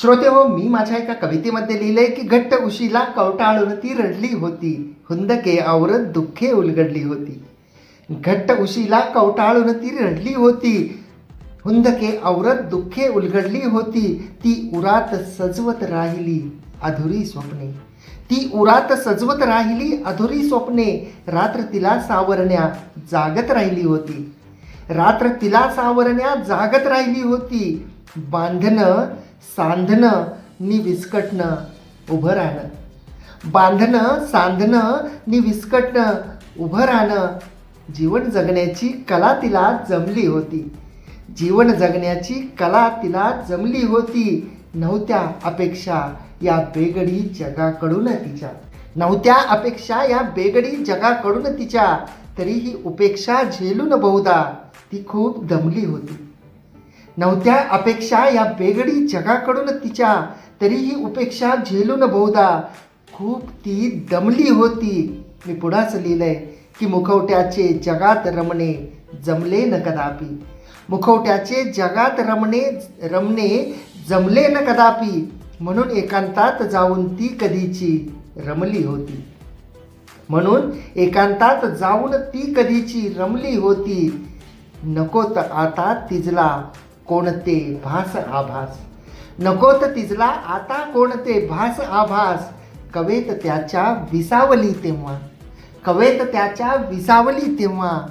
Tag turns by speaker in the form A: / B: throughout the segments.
A: श्रोते हो मी माझ्या एका कवितेमध्ये लिहिलंय की घट्ट उशीला कवटाळून ती रडली होती. हुंदके आवरत दुःखे उलगडली होती. घट्ट उशीला कवटाळून ती रडली होती. हुंदके आवरत दुःखे उलगडली होती. ती उरात सजवत राहिली अधुरी स्वप्ने. ती उरात सजवत राहिली अधुरी स्वप्ने. रात्र तिला सावरण्या जागत राहिली होती. रात्र तिला सावरण्या जागत राहिली होती. बांधणं सांधणं नि विस्कटणं उभं राहणं. बांधणं सांधणं नि विस्कटणं उभं राहणं. जीवन जगण्याची कला तिला जमली होती. जीवन जगण्याची कला तिला जमली होती. नव्हत्या अपेक्षा या बेगडी जगाकडून तिच्या. नव्हत्या अपेक्षा या बेगडी जगाकडून तिच्या. तरीही उपेक्षा झेलून बहुधा ती खूप दमली होती. नव्हत्या अपेक्षा या बेगडी जगाकडून तिच्या तरीही उपेक्षा झेलून बहुधा. खूप ती दमली होती. मी पुढाच लिहिलंय की मुखवट्याचे जगात रमणे जमले न कदापि. मुखवट्याचे जगात रमणे रमणे जमले न कदापि. म्हणून एकांतात जाऊन ती कधीची रमली होती. म्हणून एकांतात जाऊन ती कधीची रमली होती. नकोत आता तिजला कोणते भास आभास? नकोत तिजला आता कोणते भास आभास? कवेत त्याच्या विसावली तेव्हा. कवेत त्याच्या विसावली तेव्हा.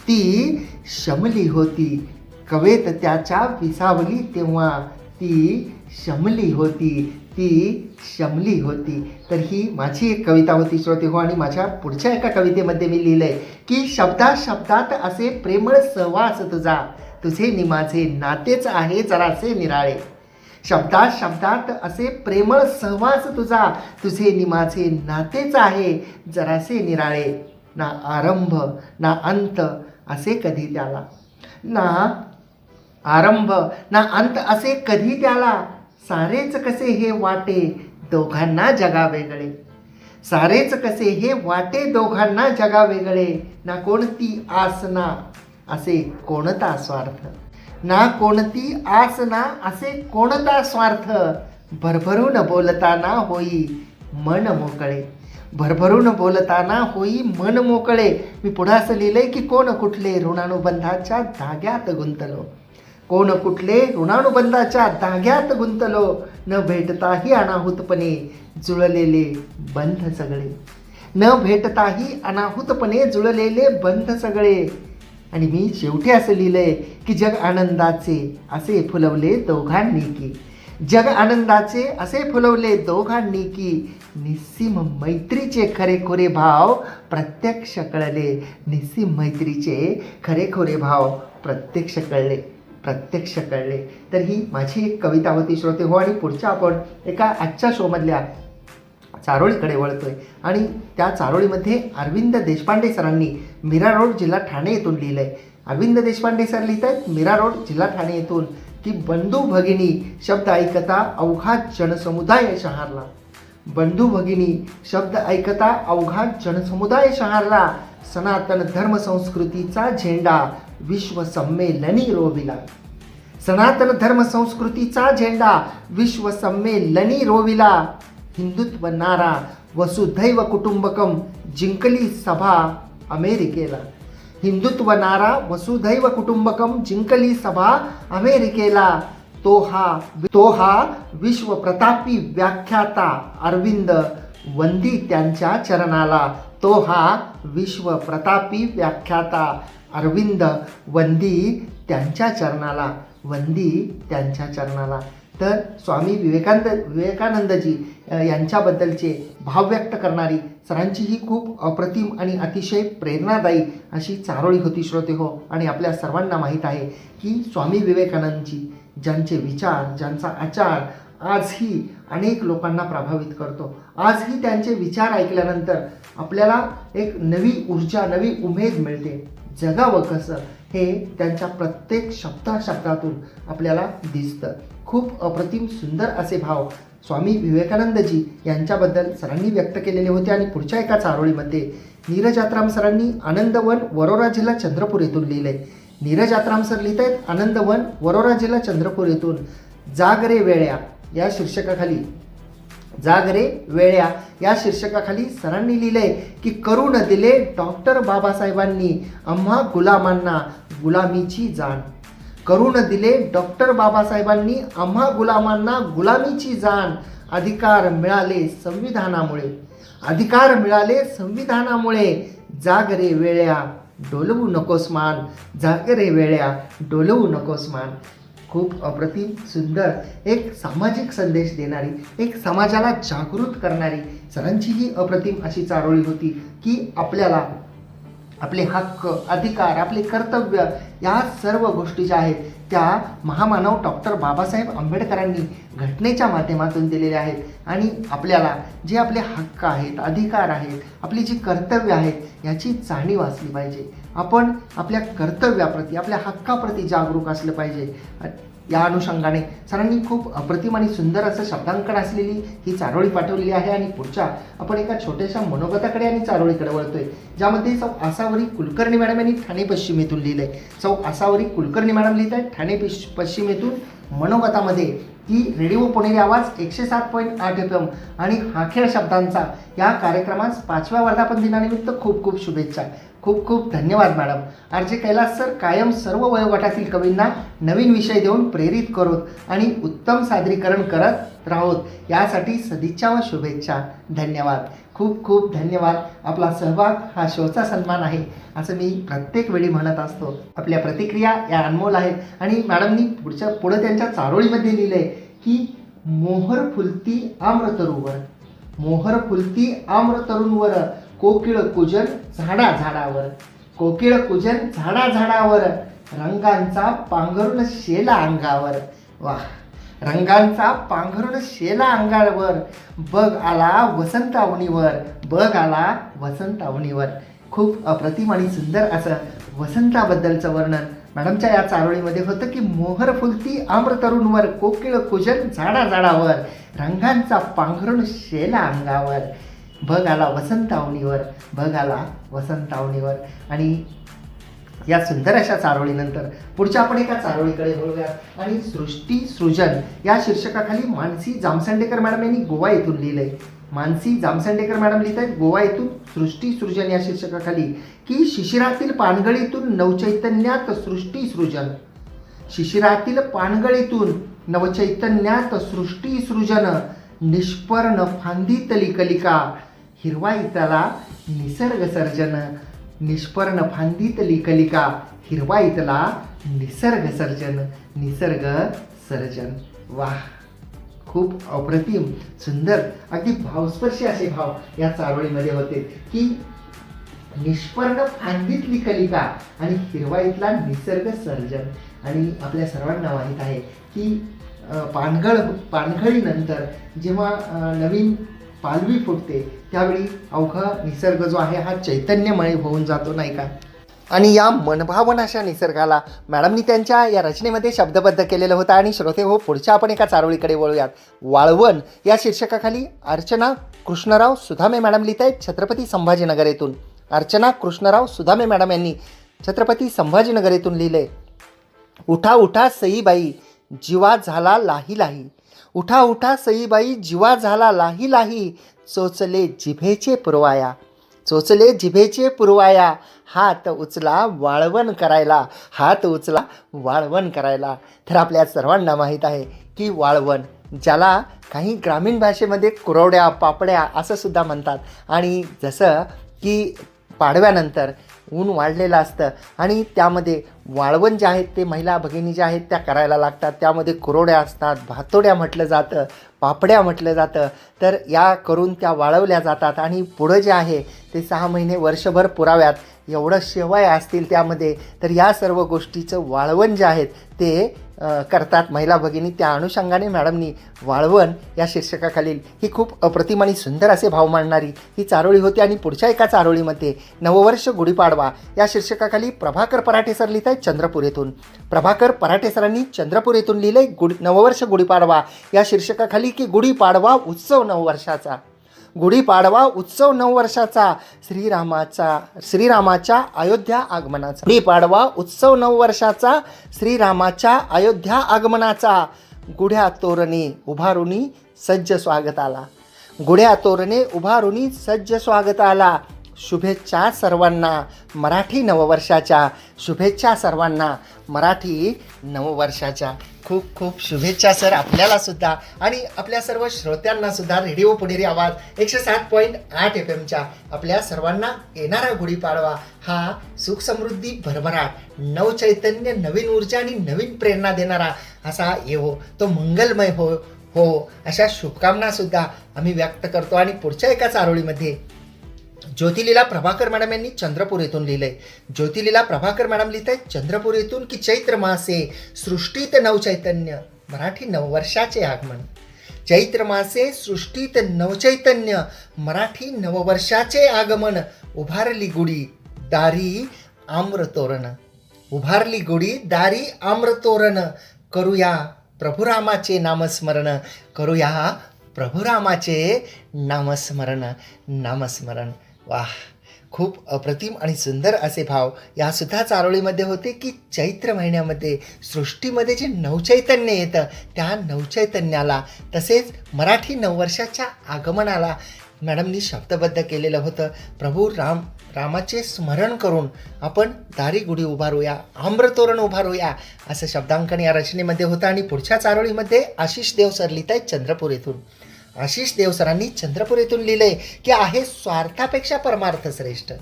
A: ती शमली होती. कवेत त्याच्या विसावली तेव्हा. ती शमली होती. ती शमली होती. तर ही माझी एक कविता होती श्रोते हो आणि माझ्या पुढच्या एका कवितेमध्ये मी लिहिलं आहे की शब्दात शब्दात असे प्रेमळ सहवास तुझा. तुझे नि माझे नातेच आहे जरासे निराळे. शब्दात शब्दात असे प्रेमळ सहवास तुझा तुझे नि माझे नातेच आहे जरासे निराळे. ना आरंभ ना अंत असे कधी त्याला. ना आरंभ ना अंत असे कधी त्याला. सारेच कसे हे वाटे दोघांना जगा वेगळे सारेच कसे हे वाटे दोघांना जगा वेगळे ना कोणती आसना असे कोणता स्वार्थ? ना कोणती आस ना असे कोणता स्वार्थ? भरभरून बोलताना होई मन मोकळे. भरभरून बोलताना होई मन मोकळे. मी पुढं असं लिहिलंय की कोण कुठले ऋणानुबंधाच्या धाग्यात गुंतलो? कोण कुठले ऋणानुबंधाच्या धाग्यात गुंतलो? न भेटताही अनाहूतपणे जुळलेले बंध सगळे. न भेटताही अनाहूतपणे जुळलेले बंध सगळे. आणि मी शेवटी असं लिहिलंय की जग आनंदाचे असे फुलवले दोघांनी की. जग आनंदाचे असे फुलवले दोघांनी की. निस्सीम मैत्रीचे खरेखुरे भाव प्रत्यक्ष कळले. निस्सीम मैत्रीचे खरेखुरे भाव प्रत्यक्ष कळले. प्रत्यक्ष कळले. तर ही माझी एक कविता होती श्रोते हो आणि पुढच्या आपण एका आजच्या शोमधल्या चारोळीकडे वळतोय. आणि त्या चारोळीमध्ये अरविंद देशपांडे सरांनी मीरा रोड जिल्हा ठाणे येथून लिहिलं आहे अरविंद देशपांडे सर लिहित आहेत मीरा रोड जिल्हा ठाणे येथून की बंधू भगिनी शब्द ऐकता अवघा जनसमुदाय शहारला. बंधू भगिनी शब्द ऐकता अवघा जनसमुदाय शहारला. सनातन धर्म संस्कृतीचा झेंडा विश्व संमेलनी रोविला. सनातन धर्म संस्कृतीचा झेंडा विश्व संमेलनी रोविला. हिंदुत्व नारा वसुधैव कुटुंबकम जिंकली सभा अमेरिकेला. हिंदुत्व नारा वसुधैव कुटुंबकम जिंकली सभा अमेरिकेला. तो हा तो हा विश्व प्रतापी व्याख्याता अरविंद वंदी त्यांच्या चरणाला. तो हा विश्व प्रतापी व्याख्याता अरविंद वंदी त्यांच्या चरणाला. वंदी त्यांच्या चरणाला. तर स्वामी विवेकानंद विवेकानंदजी यांच्याबद्दलचे भाव व्यक्त करणारी सरांची ही खूप अप्रतिम आणि अतिशय प्रेरणादायी अशी चारोळी होती श्रोते हो. आणि आपल्या सर्वांना माहीत आहे की स्वामी विवेकानंदजी ज्यांचे विचार ज्यांचा आचार आजही अनेक लोकांना प्रभावित करतो. आजही त्यांचे विचार ऐकल्यानंतर आपल्याला एक नवी ऊर्जा नवी उमेद मिळते. जगावं कसं हे त्यांच्या प्रत्येक शब्दा शब्दातून आपल्याला दिसतं. खूप अप्रतिम सुंदर असे भाव स्वामी विवेकानंदजी यांच्याबद्दल सरांनी व्यक्त केलेले होते आणि पुढच्या एका चारोळीमध्ये नीरज आत्राम सरांनी आनंदवन वरोरा जिल्हा चंद्रपूर येथून लिहिले. नीरज आत्राम सर लिहित आहेत आनंदवन वरोरा जिल्हा चंद्रपूर येथून जागरे वेळ्या या शीर्षकाखाली. जागरे वेळ्या या शीर्षकाखाली सरांनी लिहिलंय की करून दिले डॉक्टर बाबासाहेबांनी आम्हा गुलामांना गुलामीची जाण. करून दिले. डॉक्टर बाबासाहेबांनी आम्हा गुलामांना गुलामीची जाण अधिकार मिळाले संविधानामुळे. अधिकार मिळाले संविधानामुळे. जागरे वेळ्या डोलवू नकोस मान. जागरे वेळ्या डोलवू नकोस मान. खूप अप्रतिम सुंदर एक सामाजिक संदेश देणारी एक समाजाला जागृत करणारी सरांची ही अप्रतिम अशी चारोळी होती की आपल्याला आपले हक्क अधिकार आपले कर्तव्य या सर्व गोष्टी ज्या आहेत त्या महामानव डॉक्टर बाबासाहेब आंबेडकरांनी घटनेच्या माध्यमातून दिलेल्या आहेत. आणि आपल्याला जे आपले हक्क आहेत अधिकार आहेत आपली जी कर्तव्य आहेत याची जाणीव असली पाहिजे. आपण आपल्या कर्तव्याप्रती आपल्या हक्काप्रती जागरूक असलं पाहिजे. या अनुषंगाने. सरांनी खूप अप्रतिम आणि सुंदर असं शब्दांकन असलेली ही चारोळी पाठवलेली आहे आणि पुढच्या आपण एका छोट्याशा मनोगताकडे आणि चारोळीकडे वळतोय. ज्यामध्ये सौ आसावरी कुलकर्णी मॅडम यांनी ठाणे पश्चिमेतून लिहिलंय. सौ आसावरी कुलकर्णी मॅडम लिहित आहेत ठाणे पश्चिमेतून मनोगतामध्ये. ती रेडिओ पुणेरी आवाज एकशे सात पॉईंट आठ एफ एम आणि हाखेळ शब्दांचा या कार्यक्रमास पाचव्या वर्धापन दिनानिमित्त खूप खूप शुभेच्छा. खूप खूप धन्यवाद madam. R J Kailas sir कायम सर्व वयोगटातील कवींना नवीन विषय देऊन प्रेरित करत आणि उत्तम सादरीकरण करत राहोत. यासाठी सदिच्छा व शुभेच्छा. धन्यवाद. खूप खूप धन्यवाद. आपला सहभाग हा शोचा सन्मान आहे असं मी प्रत्येक वेळी म्हणत असतो. आपल्या प्रतिक्रिया या अनमोल आहेत. आणि मॅडमनी पुढच्या पुढं त्यांच्या चारोळीमध्ये लिहिलं आहे की मोहर फुलती आम्रतरूवर. मोहर फुलती आम्रतरुणवर कोकिळ कुजन झाडा झाडावर कोकिळ कुजन झाडा झाडावर रंगांचा पांघरून शेला अंगावर. वा रंगांचा पांघरून शेला अंगावर बघ आला वसंत आवणीवर बघ आला वसंत आवणीवर खूप अप्रतिम आणि सुंदर असं वसंताबद्दलचं वर्णन. मॅडमच्या या चारोळीमध्ये होतं की मोहर फुलती आम्रतरुणवर कोकिळ कुजन झाडा झाडावर रंगांचा पांघरून शेला अंगावर. बघ आला वसंतावणीवर. बघ आला वसंतावणीवर. आणि या सुंदर अशा चारोळीनंतर पुढच्या आपण एका चारोळीकडे वळूया आणि सृष्टी सृजन या शीर्षकाखाली मानसी जामसंडेकर मॅडम यांनी गोवा येथून लिहिलं आहे मानसी जामसंडेकर मॅडम लिहित आहेत गोवा येथून सृष्टी सृजन या शीर्षकाखाली की शिशिरातील पानगळीतून नवचैतन्यात सृष्टी सृजन. शिशिरातील पानगळीतून नवचैतन्यात सृष्टी सृजन. निष्पर्ण फांदीतली कलिका हिरवाईतला निसर्ग सर्जन. निष्पर्ण फांदीतली कलिका हिरवाईतला निसर्ग सर्जन निसर्ग सर्जन. वाह खूप अप्रतिम सुंदर अगदी भावस्पर्शी असे भाव या चारोळीमध्ये होते की निष्पर्ण फांदीतली कलिका आणि हिरवाईतला निसर्ग सर्जन. आणि आपल्या सर्वांना माहीत आहे की पानगळ पानगळीनंतर जेव्हा नवीन पालवी फुटते. त्यावेळी अवघा निसर्ग जो आहे हा चैतन्यमय होऊन जातो नाही का? आणि या मनभावन अशा निसर्गाला मॅडमनी त्यांच्या या रचनेमध्ये शब्दबद्ध केलेलं होतं. आणि श्रोते हो पुढच्या आपण एका चारोळीकडे वळूयात. वाळवण या शीर्षकाखाली अर्चना कृष्णराव सुधामे मॅडम लिहित आहेत छत्रपती संभाजीनगर येथून. अर्चना कृष्णराव सुधामे मॅडम यांनी छत्रपती संभाजीनगर येथून लिहिले. उठा उठा सईबाई जीवा झाला लाही लाही. उठा उठा सईबाई जीवा झाला लाही लाही चोचले जिभेचे पुरवाया. चोचले जिभेचे पुरवाया. हात उचला वाळवण करायला. हात उचला वाळवण करायला. तर आपल्या सर्वांना माहीत आहे की वाळवण ज्याला काही ग्रामीण भाषेमध्ये कुरवड्या पापड्या असं सुद्धा म्हणतात. आणि जसं की पाडव्यानंतर ऊन वाढलेलं असतं. आणि त्यामध्ये वाळवण जे आहेत ते महिला भगिनी ज्या आहेत त्या करायला लागतात. त्यामध्ये कुरोड्या असतात भातोड्या म्हटलं जातं पापड्या म्हटलं जातं. तर या करून त्या वाळवल्या जातात. आणि पुढं जे आहे ते सहा महिने वर्षभर पुराव्यात. एवढं शेवाय असतील त्यामध्ये. तर या सर्व गोष्टीचं वाळवण जे आहेत ते करतात. महिला भगिनी त्या अनुषंगाने मॅडमनी वाळवण या शीर्षकाखालील ही खूप अप्रतिम आणि सुंदर असे भाव मांडणारी ही चारोळी होती आणि पुढच्या एका चारोळीमध्ये नववर्ष गुढीपाडवा या शीर्षकाखाली प्रभाकर पराठे सर लिहित आहेत चंद्रपूर येथून. प्रभाकर पराठे सरांनी चंद्रपूर येथून लिहिलंय गुढी नववर्ष गुढीपाडवा या शीर्षकाखाली की गुढीपाडवा उत्सव नववर्षाचा. गुढीपाडवा उत्सव नववर्षाचा श्रीरामाचा श्रीरामाच्या अयोध्या आगमनाचा. गुढीपाडवा उत्सव नववर्षाचा श्रीरामाच्या अयोध्या आगमनाचा. गुढ्या तोरणे उभारुणी सज्ज स्वागताला. गुढ्या तोरणे उभारुणी सज्ज स्वागताला. शुभेच्छा सर्वांना मराठी नववर्षाच्या. शुभेच्छा सर्वांना मराठी नववर्षाच्या. खूप खूप शुभेच्छा सर. आपल्याला सुद्धा आणि आपल्या सर्व श्रोत्यांना सुद्धा रेडिओ पुणेरी आवाज एकशे सात पॉईंट आठ एफ एमच्या आपल्या सर्वांना येणारा गुढीपाडवा हा सुख समृद्धी भरभराट नवचैतन्य नवीन ऊर्जा आणि नवीन प्रेरणा देणारा असा येवो हो, तो मंगलमय हो हो अशा शुभकामना सुद्धा आम्ही व्यक्त करतो. आणि पुढच्या एका चारोळीमध्ये ज्योतिलीला प्रभाकर मॅडम यांनी चंद्रपूर येथून लिहिलंय. ज्योतिलीला प्रभाकर मॅडम लिहित आहेत चंद्रपूर येथून की चैत्र मासे सृष्टीत नवचैतन्य. मराठी नववर्षाचे आगमन. चैत्र मासे सृष्टीत नवचैतन्य. मराठी नववर्षाचे आगमन. उभारली गुढी दारी आम्रतोरण. उभारली गुढी दारी आम्रतोरण. करूया प्रभुरामाचे नामस्मरण. करूया प्रभुरामाचे नामस्मरण. नामस्मरण. वाह खूप अप्रतिम आणि सुंदर असे भाव यासुद्धा चारोळीमध्ये होते की चैत्र महिन्यामध्ये सृष्टीमध्ये जे नवचैतन्य येतं त्या नवचैतन्याला तसेच मराठी नववर्षाच्या आगमनाला मॅडमनी शब्दबद्ध केलेलं होतं. प्रभू राम रामाचे स्मरण करून आपण दारी गुढी उभारूया आम्रतोरण उभारूया असं शब्दांकन या रचनेमध्ये होतं. आणि पुढच्या चारोळीमध्ये आशिष देव सरलीत आहे आहेत चंद्रपूर येथून. आशिष देवसरांनी चंद्रपूर येथून लिहिलंय की आहे स्वार्थापेक्षा परमार्थ श्रेष्ठ.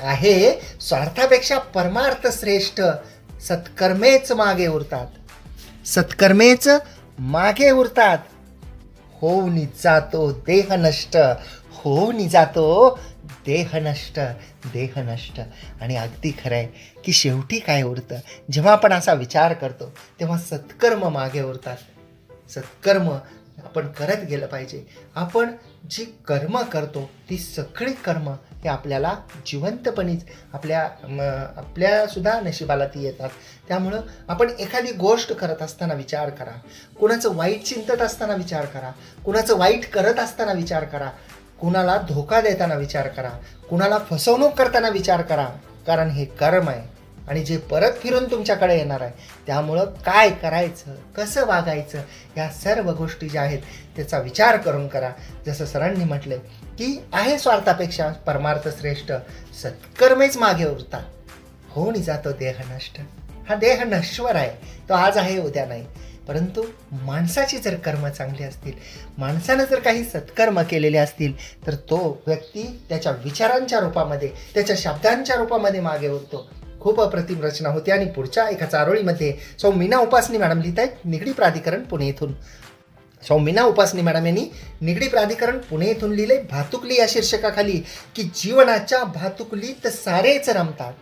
A: आहे स्वार्थापेक्षा परमार्थ श्रेष्ठ. सत्कर्मेच मागे उरतात. सत्कर्मेच मागे उरतात. होऊन जातो देह नष्ट. होऊन जातो देह नष्ट. देह नष्ट. आणि अगदी खरं आहे की शेवटी काय उरतं? जेव्हा आपण असा विचार करतो तेव्हा सत्कर्म मागे उरतात. सत्कर्म आपण करत गेलं पाहिजे. आपण जी कर्म करतो ती सगळी कर्म हे आपल्याला जिवंतपणीच आपल्या आपल्यासुद्धा नशिबाला ती येतात. त्यामुळं आपण एखादी गोष्ट करत असताना विचार करा. कुणाचं वाईट चिंतत असताना विचार करा. कुणाचं वाईट करत असताना विचार करा. कुणाला धोका देताना विचार करा. कुणाला फसवणूक करताना विचार करा. कारण हे कर्म आहे. आणि जे परत फिरून तुमच्याकडे येणार आहे त्यामुळं काय करायचं कसं वागायचं या सर्व गोष्टी ज्या आहेत त्याचा विचार करून करा. जसं सरांनी म्हटलं की आहे स्वार्थापेक्षा परमार्थ श्रेष्ठ सत्कर्मेच मागे उरतात होऊन जातो देह नष्ट. हा देह नश्वर आहे तो आज आहे उद्या नाही. परंतु माणसाची जर कर्म चांगली असतील माणसानं जर काही सत्कर्म केलेले असतील तर तो व्यक्ती त्याच्या विचारांच्या रूपामध्ये त्याच्या शब्दांच्या रूपामध्ये मागे उरतो. खूप अप्रतिम रचना होती आणि पुढच्या एका चारोळीमध्ये सौ मीना उपासनी मॅडम लिहित आहेत निगडी प्राधिकरण पुणे येथून. सौ मीना उपासनी मॅडम यांनी निगडी प्राधिकरण पुणे येथून लिहिले. भातुकली या शीर्षकाखाली की जीवनाच्या भातुकलीत सारेच रमतात.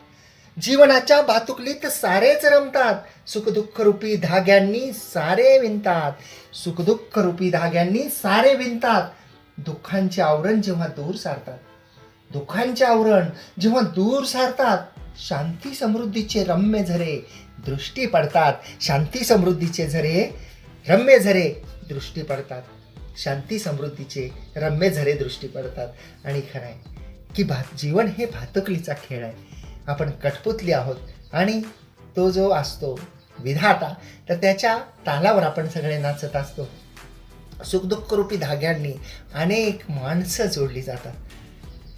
A: जीवनाच्या भातुकलीत सारेच रमतात. सुखदुःख रूपी धाग्यांनी सारे विणतात. सुखदुःख रूपी धाग्यांनी सारे विणतात. दुःखांचे आवरण जेव्हा दूर सारतात. दुःखांचे आवरण जेव्हा दूर सारतात शांती समृद्धीचे रम्य झरे दृष्टी पडतात. शांती समृद्धीचे झरे रम्य झरे दृष्टी पडतात. शांती समृद्धीचे रम्य झरे दृष्टी पडतात. आणि खरं आहे की भात जीवन हे भातुकलीचा खेळ आहे. आपण कठपुतली आहोत आणि तो जो असतो विधाता तर त्याच्या तालावर आपण सगळे नाचत असतो. सुखदुःखरूपी धाग्यांनी अनेक माणसं जोडली जातात.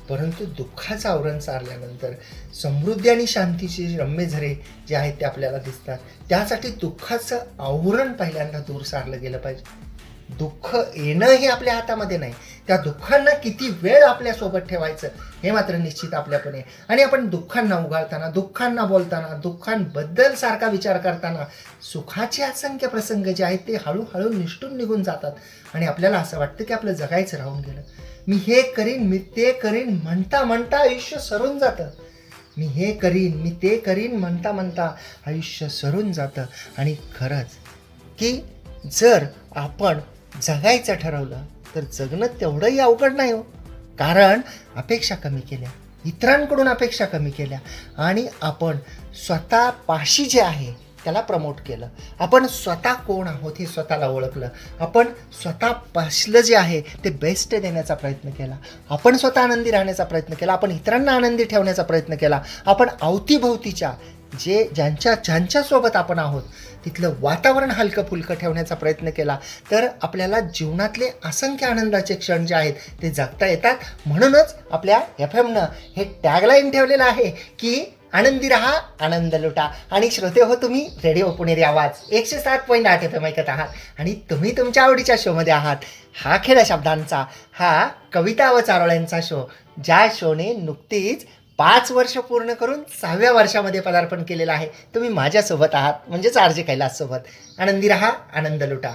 A: परंतु दुःखाचं आवरण सारल्यानंतर समृद्धी आणि शांतीचे रम्य झरे जे आहेत ते आपल्याला दिसतात. त्यासाठी दुःखाचं आवरण पहिल्यांदा दूर सारलं गेलं पाहिजे. दुःख येणं हे आपल्या हातामध्ये नाही. त्या दुःखांना किती वेळ आपल्यासोबत ठेवायचं हे मात्र निश्चित आपल्याकडे आणि आपण दुःखांना उगाळताना दुःखांना बोलताना दुःखांबद्दल सारखा विचार करताना सुखाचे असंख्य प्रसंग जे आहेत ते हळूहळू निष्ठून निघून जातात. आणि आपल्याला असं वाटतं की आपलं जगायचं राहून गेलं. मी हे करीन मी ते करीन म्हणता म्हणता आयुष्य सरून जातं. मी हे करीन मी ते करीन म्हणता म्हणता आयुष्य सरून जातं. आणि खरंच की जर आपण जगायचं ठरवलं तर जगणं तेवढंही अवघड नाही हो. कारण अपेक्षा कमी केल्या. इतरांकडून अपेक्षा कमी केल्या. आणि आपण स्वतः पाशी जे आहे त्याला प्रमोट केलं. आपण स्वतः कोण आहोत हे स्वतःला ओळखलं. आपण स्वतः पासलं जे आहे ते बेस्ट देण्याचा प्रयत्न केला. आपण स्वतः आनंदी राहण्याचा प्रयत्न केला. आपण इतरांना आनंदी ठेवण्याचा प्रयत्न केला. आपण अवतीभोवतीच्या जे ज्यांच्या ज्यांच्यासोबत आपण आहोत तिथलं वातावरण हलकं फुलकं ठेवण्याचा प्रयत्न केला तर आपल्याला जीवनातले असंख्य आनंदाचे क्षण जे आहेत ते जगता येतात. म्हणूनच आपल्या एफ एमनं हे टॅगलाईन ठेवलेलं आहे की आनंदी रहा आनंद लुटा. आणि श्रोते हो तुम्ही रेडिओ पुणेरी आवाज एकशे सात पॉईंट आठ एफ एम ऐकत आहात. आणि तुम्ही तुमच्या आवडीच्या शोमध्ये आहात. हा खेळ शब्दांचा हा कविता व चारोळ्यांचा शो ज्या शोने नुकतीच पाच वर्ष पूर्ण करून सहाव्या वर्षामध्ये पदार्पण केलेलं आहे. तुम्ही माझ्यासोबत आहात म्हणजेच आर जे कैलाससोबत. आनंदी रहा आनंद लुटा.